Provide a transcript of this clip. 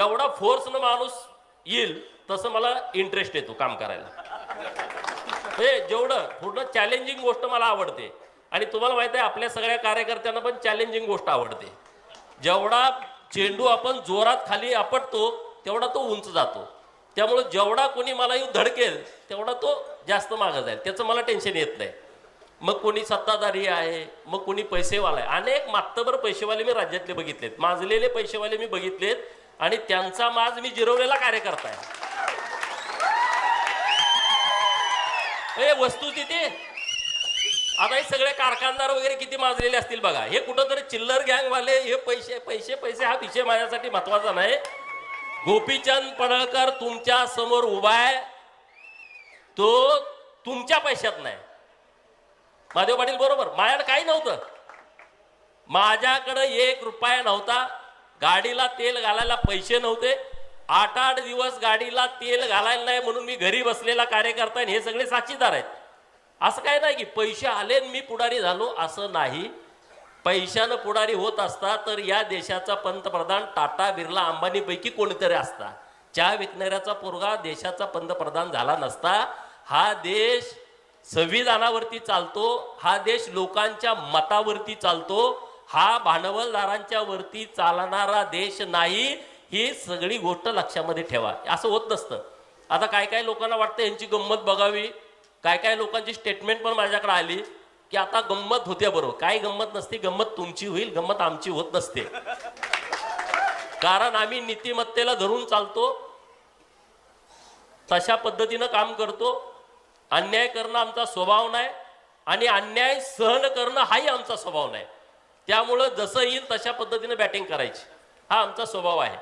एवढा फोर्सनं माणूस येईल तसं मला इंटरेस्ट येतो काम करायला. हे जेवढं पूर्ण चॅलेंजिंग गोष्ट मला आवडते. आणि तुम्हाला माहिती आहे आपल्या सगळ्या कार्यकर्त्यांना पण चॅलेंजिंग गोष्ट आवडते. जेवढा चेंडू आपण जोरात खाली आपटतो तेवढा तो उंच जातो. त्यामुळे जेवढा कोणी मला येऊन धडकेल तेवढा तो जास्त मागं जाईल. त्याचं मला टेन्शन येत नाही. मग कोणी सत्ताधारी आहे मग कोणी पैसेवाला आहे. अनेक मात्तबर पैसेवाले मी राज्यातले बघितलेत. माजलेले पैसेवाले मी बघितलेत. आणि त्यांचा माज मी जिरवलेला कार्यकर्ता आहे. वस्तू तिथे. आता हे सगळे कारखानदार वगैरे किती माजलेले असतील बघा. हे कुठंतरी चिल्लर गँगवाले हे पैसे पैसे पैसे हा विषय माझ्यासाठी महत्त्वाचा नाही. गोपीचंद पडळकर तुमच्यासमोर उभा आहे. तो तुमच्या पैशात नाही. महादेव पाटील बरोबर. माझ्याकडे काही नव्हतं. माझ्याकडे एक रुपया नव्हता. गाडीला तेल घालायला पैसे नव्हते. आठ आठ दिवस गाडीला तेल घालायला नाही म्हणून मी घरी बसलेला कार्यकर्ता हे सगळे साक्षीदार आहेत. असं काय नाही की पैसे आले मी पुढारी झालो असं नाही. पैशानं पुढारी होत असता तर या देशाचा पंतप्रधान टाटा बिर्ला अंबानीपैकी कोणीतरी असता. चहा विकणाऱ्याचा पोरगा देशाचा पंतप्रधान झाला नसता. हा देश संविधानावरती चालतो हा देश लोकांच्या मतावरती चालतो. हा भांडवलदारांच्या वरती चालणारा देश नाही ही सगळी गोष्ट लक्षामध्ये ठेवा. असं होत नसतं. आता काय काय लोकांना वाटतं यांची गंमत बघावी? काय काय लोकांची स्टेटमेंट पण माझ्याकडे आली की आता गंमत होत्या बरोबर. काय गंमत नसते? गंमत तुमची होईल गंमत आमची होत नसते. कारण आम्ही नीतिमत्तेला धरून चालतो तशा पद्धतीनं काम करतो. अन्याय करणं आमचा स्वभाव नाही आणि अन्याय सहन करणं हाही आमचा स्वभाव नाही. त्यामुळं जसं येईल तशा पद्धतीनं बॅटिंग करायची. हा आमचा स्वभाव आहे.